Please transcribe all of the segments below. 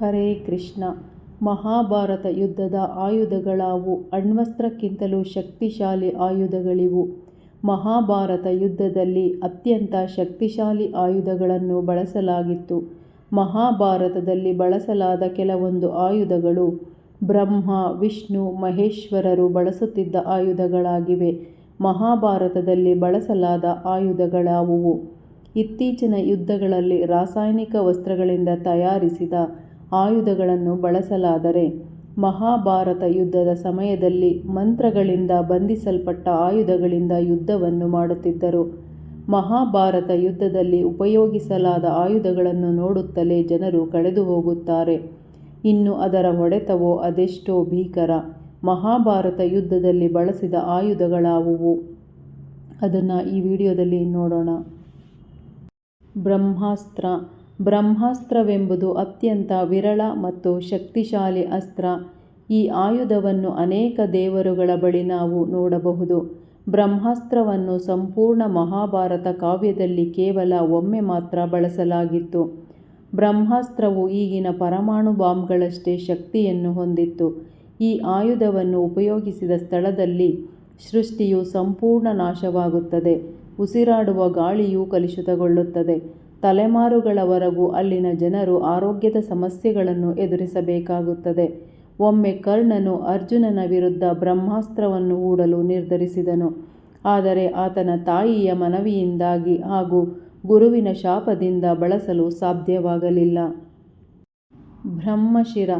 ಹರೇ ಕೃಷ್ಣ. ಮಹಾಭಾರತ ಯುದ್ಧದ ಆಯುಧಗಳಾವು ಅಣ್ವಸ್ತ್ರಕ್ಕಿಂತಲೂ ಶಕ್ತಿಶಾಲಿ ಆಯುಧಗಳಿವು. ಮಹಾಭಾರತ ಯುದ್ಧದಲ್ಲಿ ಅತ್ಯಂತ ಶಕ್ತಿಶಾಲಿ ಆಯುಧಗಳನ್ನು ಬಳಸಲಾಗಿತ್ತು. ಮಹಾಭಾರತದಲ್ಲಿ ಬಳಸಲಾದ ಕೆಲವೊಂದು ಆಯುಧಗಳು ಬ್ರಹ್ಮ, ವಿಷ್ಣು, ಮಹೇಶ್ವರರು ಬಳಸುತ್ತಿದ್ದ ಆಯುಧಗಳಾಗಿವೆ. ಮಹಾಭಾರತದಲ್ಲಿ ಬಳಸಲಾದ ಆಯುಧಗಳಾವುವು. ಇತ್ತೀಚಿನ ಯುದ್ಧಗಳಲ್ಲಿ ರಾಸಾಯನಿಕ ವಸ್ತ್ರಗಳಿಂದ ತಯಾರಿಸಿದ ಆಯುಧಗಳನ್ನು ಬಳಸಲಾದರೆ ಮಹಾಭಾರತ ಯುದ್ಧದ ಸಮಯದಲ್ಲಿ ಮಂತ್ರಗಳಿಂದ ಬಂಧಿಸಲ್ಪಟ್ಟ ಆಯುಧಗಳಿಂದ ಯುದ್ಧವನ್ನು ಮಾಡುತ್ತಿದ್ದರು. ಮಹಾಭಾರತ ಯುದ್ಧದಲ್ಲಿ ಉಪಯೋಗಿಸಲಾದ ಆಯುಧಗಳನ್ನು ನೋಡುತ್ತಲೇ ಜನರು ಕಳೆದು ಹೋಗುತ್ತಾರೆ. ಇನ್ನು ಅದರ ಹೊಡೆತವೋ ಅದೆಷ್ಟೋ ಭೀಕರ. ಮಹಾಭಾರತ ಯುದ್ಧದಲ್ಲಿ ಬಳಸಿದ ಆಯುಧಗಳಾವುವು? ಅದನ್ನು ಈ ವಿಡಿಯೋದಲ್ಲಿ ನೋಡೋಣ. ಬ್ರಹ್ಮಾಸ್ತ್ರ. ಬ್ರಹ್ಮಾಸ್ತ್ರವೆಂಬುದು ಅತ್ಯಂತ ವಿರಳ ಮತ್ತು ಶಕ್ತಿಶಾಲಿ ಅಸ್ತ್ರ. ಈ ಆಯುಧವನ್ನು ಅನೇಕ ದೇವರುಗಳ ಬಳಿ ನಾವು ನೋಡಬಹುದು. ಬ್ರಹ್ಮಾಸ್ತ್ರವನ್ನು ಸಂಪೂರ್ಣ ಮಹಾಭಾರತ ಕಾವ್ಯದಲ್ಲಿ ಕೇವಲ ಒಮ್ಮೆ ಮಾತ್ರ ಬಳಸಲಾಗಿತ್ತು. ಬ್ರಹ್ಮಾಸ್ತ್ರವು ಈಗಿನ ಪರಮಾಣು ಬಾಂಬ್ಗಳಷ್ಟೇ ಶಕ್ತಿಯನ್ನು ಹೊಂದಿತ್ತು. ಈ ಆಯುಧವನ್ನು ಉಪಯೋಗಿಸಿದ ಸ್ಥಳದಲ್ಲಿ ಸೃಷ್ಟಿಯು ಸಂಪೂರ್ಣ ನಾಶವಾಗುತ್ತದೆ. ಉಸಿರಾಡುವ ಗಾಳಿಯೂ ಕಲುಷಿತಗೊಳ್ಳುತ್ತದೆ. ತಲೆಮಾರುಗಳವರೆಗೂ ಅಲ್ಲಿನ ಜನರು ಆರೋಗ್ಯದ ಸಮಸ್ಯೆಗಳನ್ನು ಎದುರಿಸಬೇಕಾಗುತ್ತದೆ. ಒಮ್ಮೆ ಕರ್ಣನು ಅರ್ಜುನನ ವಿರುದ್ಧ ಬ್ರಹ್ಮಾಸ್ತ್ರವನ್ನು ಹೂಡಲು ನಿರ್ಧರಿಸಿದನು. ಆದರೆ ಆತನ ತಾಯಿಯ ಮನವಿಯಿಂದಾಗಿ ಹಾಗೂ ಗುರುವಿನ ಶಾಪದಿಂದ ಬಳಸಲು ಸಾಧ್ಯವಾಗಲಿಲ್ಲ. ಬ್ರಹ್ಮಶಿರ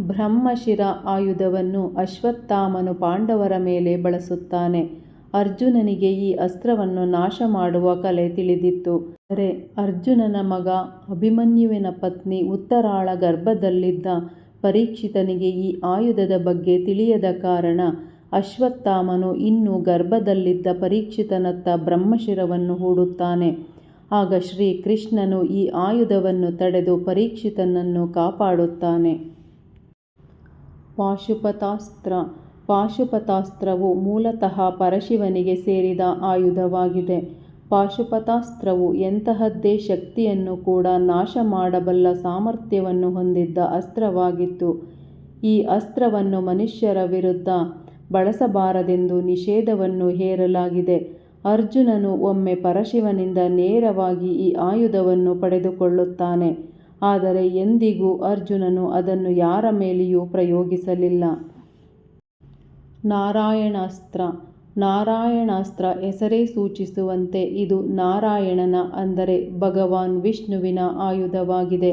ಬ್ರಹ್ಮಶಿರ ಆಯುಧವನ್ನು ಅಶ್ವತ್ಥಾಮನು ಪಾಂಡವರ ಮೇಲೆ ಬಳಸುತ್ತಾನೆ. ಅರ್ಜುನನಿಗೆ ಈ ಅಸ್ತ್ರವನ್ನು ನಾಶ ಮಾಡುವ ಕಲೆ ತಿಳಿದಿತ್ತು. ಅರೆ, ಅರ್ಜುನನ ಮಗ ಅಭಿಮನ್ಯುವಿನ ಪತ್ನಿ ಉತ್ತರಾಳ ಗರ್ಭದಲ್ಲಿದ್ದ ಪರೀಕ್ಷಿತನಿಗೆ ಈ ಆಯುಧದ ಬಗ್ಗೆ ತಿಳಿಯದ ಕಾರಣ ಅಶ್ವತ್ಥಾಮನು ಇನ್ನೂ ಗರ್ಭದಲ್ಲಿದ್ದ ಪರೀಕ್ಷಿತನತ್ತ ಬ್ರಹ್ಮಶಿರವನ್ನು ಹೂಡುತ್ತಾನೆ. ಆಗ ಶ್ರೀಕೃಷ್ಣನು ಈ ಆಯುಧವನ್ನು ತಡೆದು ಪರೀಕ್ಷಿತನನ್ನು ಕಾಪಾಡುತ್ತಾನೆ. ಪಾಶುಪತಾಸ್ತ್ರ ಪಾಶುಪತಾಸ್ತ್ರವು ಮೂಲತಃ ಪರಶಿವನಿಗೆ ಸೇರಿದ ಆಯುಧವಾಗಿದೆ. ಪಾಶುಪತಾಸ್ತ್ರವು ಎಂತಹದ್ದೇ ಶಕ್ತಿಯನ್ನು ಕೂಡ ನಾಶ ಮಾಡಬಲ್ಲ ಸಾಮರ್ಥ್ಯವನ್ನು ಹೊಂದಿದ್ದ ಅಸ್ತ್ರವಾಗಿತ್ತು. ಈ ಅಸ್ತ್ರವನ್ನು ಮನುಷ್ಯರ ವಿರುದ್ಧ ಬಳಸಬಾರದೆಂದು ನಿಷೇಧವನ್ನು ಹೇರಲಾಗಿದೆ. ಅರ್ಜುನನು ಒಮ್ಮೆ ಪರಶಿವನಿಂದ ನೇರವಾಗಿ ಈ ಆಯುಧವನ್ನು ಪಡೆದುಕೊಳ್ಳುತ್ತಾನೆ. ಆದರೆ ಎಂದಿಗೂ ಅರ್ಜುನನು ಅದನ್ನು ಯಾರ ಮೇಲೆಯೂ ಪ್ರಯೋಗಿಸಲಿಲ್ಲ. ನಾರಾಯಣಾಸ್ತ್ರ. ನಾರಾಯಣಾಸ್ತ್ರ ಹೆಸರೇ ಸೂಚಿಸುವಂತೆ ಇದು ನಾರಾಯಣನ ಅಂದರೆ ಭಗವಾನ್ ವಿಷ್ಣುವಿನ ಆಯುಧವಾಗಿದೆ.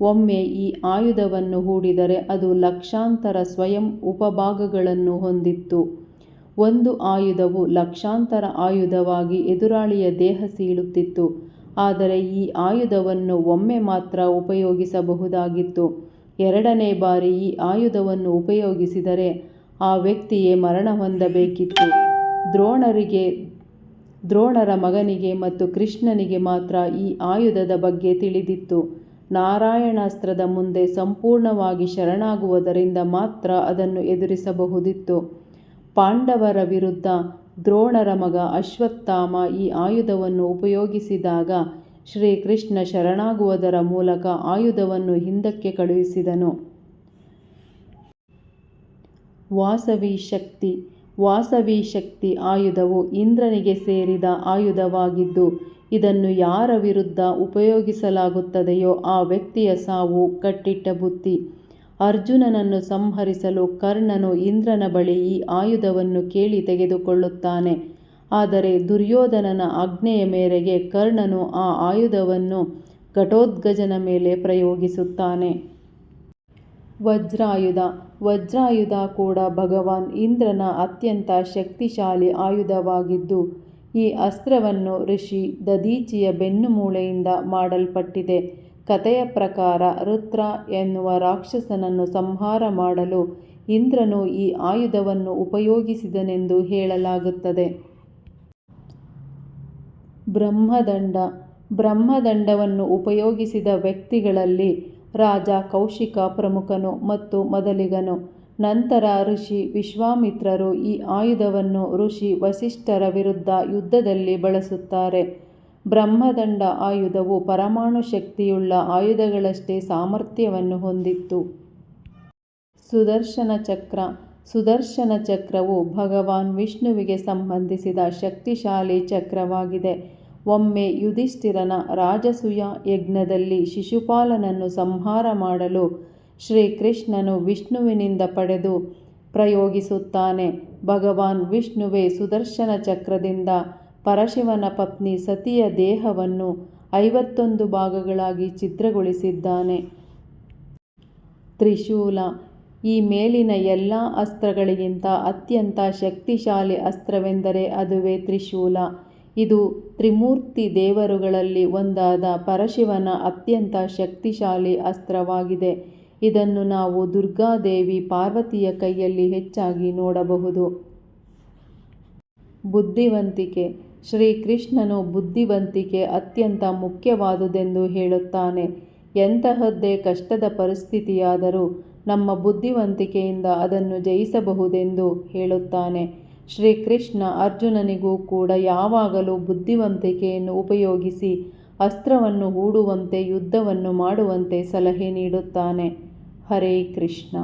ಒಮ್ಮೆ ಈ ಆಯುಧವನ್ನು ಹೂಡಿದರೆ ಅದು ಲಕ್ಷಾಂತರ ಸ್ವಯಂ ಉಪಭಾಗಗಳನ್ನು ಹೊಂದಿತ್ತು. ಒಂದು ಆಯುಧವು ಲಕ್ಷಾಂತರ ಆಯುಧವಾಗಿ ಎದುರಾಳಿಯ ದೇಹ ಸೀಳುತ್ತಿತ್ತು. ಆದರೆ ಈ ಆಯುಧವನ್ನು ಒಮ್ಮೆ ಮಾತ್ರ ಉಪಯೋಗಿಸಬಹುದಾಗಿತ್ತು. ಎರಡನೇ ಬಾರಿ ಈ ಆಯುಧವನ್ನು ಉಪಯೋಗಿಸಿದರೆ ಆ ವ್ಯಕ್ತಿಯೇ ಮರಣ ಹೊಂದಬೇಕಿತ್ತು. ದ್ರೋಣರಿಗೆ, ದ್ರೋಣರ ಮಗನಿಗೆ ಮತ್ತು ಕೃಷ್ಣನಿಗೆ ಮಾತ್ರ ಈ ಆಯುಧದ ಬಗ್ಗೆ ತಿಳಿದಿತ್ತು. ನಾರಾಯಣಾಸ್ತ್ರದ ಮುಂದೆ ಸಂಪೂರ್ಣವಾಗಿ ಶರಣಾಗುವುದರಿಂದ ಮಾತ್ರ ಅದನ್ನು ಎದುರಿಸಬಹುದಿತ್ತು. ಪಾಂಡವರ ವಿರುದ್ಧ ದ್ರೋಣರ ಮಗ ಅಶ್ವತ್ಥಾಮ ಈ ಆಯುಧವನ್ನು ಉಪಯೋಗಿಸಿದಾಗ ಶ್ರೀಕೃಷ್ಣ ಶರಣಾಗುವುದರ ಮೂಲಕ ಆಯುಧವನ್ನು ಹಿಂದಕ್ಕೆ ಕಳುಹಿಸಿದನು. ವಾಸವಿ ಶಕ್ತಿ ವಾಸವಿ ಶಕ್ತಿ ಆಯುಧವು ಇಂದ್ರನಿಗೆ ಸೇರಿದ ಆಯುಧವಾಗಿದ್ದು, ಇದನ್ನು ಯಾರ ವಿರುದ್ಧ ಉಪಯೋಗಿಸಲಾಗುತ್ತದೆಯೋ ಆ ವ್ಯಕ್ತಿಯ ಸಾವು ಕಟ್ಟಿಟ್ಟ ಬುತ್ತಿ ಅರ್ಜುನನನ್ನು ಸಂಹರಿಸಲು ಕರ್ಣನು ಇಂದ್ರನ ಬಳಿ ಈ ಆಯುಧವನ್ನು ಕೇಳಿ ತೆಗೆದುಕೊಳ್ಳುತ್ತಾನೆ. ಆದರೆ ದುರ್ಯೋಧನನ ಆಜ್ಞೆಯ ಮೇರೆಗೆ ಕರ್ಣನು ಆ ಆಯುಧವನ್ನು ಘಟೋದ್ಗಜನ ಮೇಲೆ ಪ್ರಯೋಗಿಸುತ್ತಾನೆ. ವಜ್ರಾಯುಧ ವಜ್ರಾಯುಧ ಕೂಡ ಭಗವಾನ್ ಇಂದ್ರನ ಅತ್ಯಂತ ಶಕ್ತಿಶಾಲಿ ಆಯುಧವಾಗಿದ್ದು, ಈ ಅಸ್ತ್ರವನ್ನು ಋಷಿ ದದೀಚಿಯ ಬೆನ್ನುಮೂಳೆಯಿಂದ ಮಾಡಲ್ಪಟ್ಟಿದೆ. ಕಥೆಯ ಪ್ರಕಾರ ರುದ್ರ ಎನ್ನುವ ರಾಕ್ಷಸನನ್ನು ಸಂಹಾರ ಮಾಡಲು ಇಂದ್ರನು ಈ ಆಯುಧವನ್ನು ಉಪಯೋಗಿಸಿದನೆಂದು ಹೇಳಲಾಗುತ್ತದೆ. ಬ್ರಹ್ಮದಂಡ. ಬ್ರಹ್ಮದಂಡವನ್ನು ಉಪಯೋಗಿಸಿದ ವ್ಯಕ್ತಿಗಳಲ್ಲಿ ರಾಜ ಕೌಶಿಕ ಪ್ರಮುಖನು ಮತ್ತು ಮೊದಲಿಗನು ನಂತರ ಋಷಿ ವಿಶ್ವಾಮಿತ್ರರು ಈ ಆಯುಧವನ್ನು ಋಷಿ ವಸಿಷ್ಠರ ವಿರುದ್ಧ ಯುದ್ಧದಲ್ಲಿ ಬಳಸುತ್ತಾರೆ ಬ್ರಹ್ಮದಂಡ ಆಯುಧವು ಪರಮಾಣು ಶಕ್ತಿಯುಳ್ಳ ಆಯುಧಗಳಷ್ಟೇ ಸಾಮರ್ಥ್ಯವನ್ನು ಹೊಂದಿತ್ತು. ಸುದರ್ಶನ ಚಕ್ರ ಸುದರ್ಶನ ಚಕ್ರವು ಭಗವಾನ್ ವಿಷ್ಣುವಿಗೆ ಸಂಬಂಧಿಸಿದ ಶಕ್ತಿಶಾಲಿ ಚಕ್ರವಾಗಿದೆ. ಒಮ್ಮೆ ಯುಧಿಷ್ಠಿರನ ರಾಜಸೂಯ ಯಜ್ಞದಲ್ಲಿ ಶಿಶುಪಾಲನನ್ನು ಸಂಹಾರ ಮಾಡಲು ಶ್ರೀಕೃಷ್ಣನು ವಿಷ್ಣುವಿನಿಂದ ಪಡೆದು ಪ್ರಯೋಗಿಸುತ್ತಾನೆ. ಭಗವಾನ್ ವಿಷ್ಣುವೇ ಸುದರ್ಶನ ಚಕ್ರದಿಂದ ಪರಶಿವನ ಪತ್ನಿ ಸತಿಯ ದೇಹವನ್ನು ಐವತ್ತೊಂದು ಭಾಗಗಳಾಗಿ ಛಿದ್ರಗೊಳಿಸಿದ್ದಾನೆ. ತ್ರಿಶೂಲ ಈ ಮೇಲಿನ ಎಲ್ಲ ಅಸ್ತ್ರಗಳಿಗಿಂತ ಅತ್ಯಂತ ಶಕ್ತಿಶಾಲಿ ಅಸ್ತ್ರವೆಂದರೆ ಅದುವೇ ತ್ರಿಶೂಲ. ಇದು ತ್ರಿಮೂರ್ತಿ ದೇವರುಗಳಲ್ಲಿ ಒಂದಾದ ಪರಶಿವನ ಅತ್ಯಂತ ಶಕ್ತಿಶಾಲಿ ಅಸ್ತ್ರವಾಗಿದೆ. ಇದನ್ನು ನಾವು ದುರ್ಗಾದೇವಿ ಪಾರ್ವತಿಯ ಕೈಯಲ್ಲಿ ಹೆಚ್ಚಾಗಿ ನೋಡಬಹುದು. ಬುದ್ಧಿವಂತಿಕೆ ಶ್ರೀಕೃಷ್ಣನು ಬುದ್ಧಿವಂತಿಕೆ ಅತ್ಯಂತ ಮುಖ್ಯವಾದುದೆಂದು ಹೇಳುತ್ತಾನೆ. ಎಂತಹದ್ದೇ ಕಷ್ಟದ ಪರಿಸ್ಥಿತಿಯಾದರೂ ನಮ್ಮ ಬುದ್ಧಿವಂತಿಕೆಯಿಂದ ಅದನ್ನು ಜಯಿಸಬಹುದೆಂದು ಹೇಳುತ್ತಾನೆ. ಶ್ರೀಕೃಷ್ಣ ಅರ್ಜುನನಿಗೂ ಕೂಡ ಯಾವಾಗಲೂ ಬುದ್ಧಿವಂತಿಕೆಯನ್ನು ಉಪಯೋಗಿಸಿ ಅಸ್ತ್ರವನ್ನು ಹೂಡುವಂತೆ ಯುದ್ಧವನ್ನು ಮಾಡುವಂತೆ ಸಲಹೆ ನೀಡುತ್ತಾನೆ. ಹರೇ ಕೃಷ್ಣ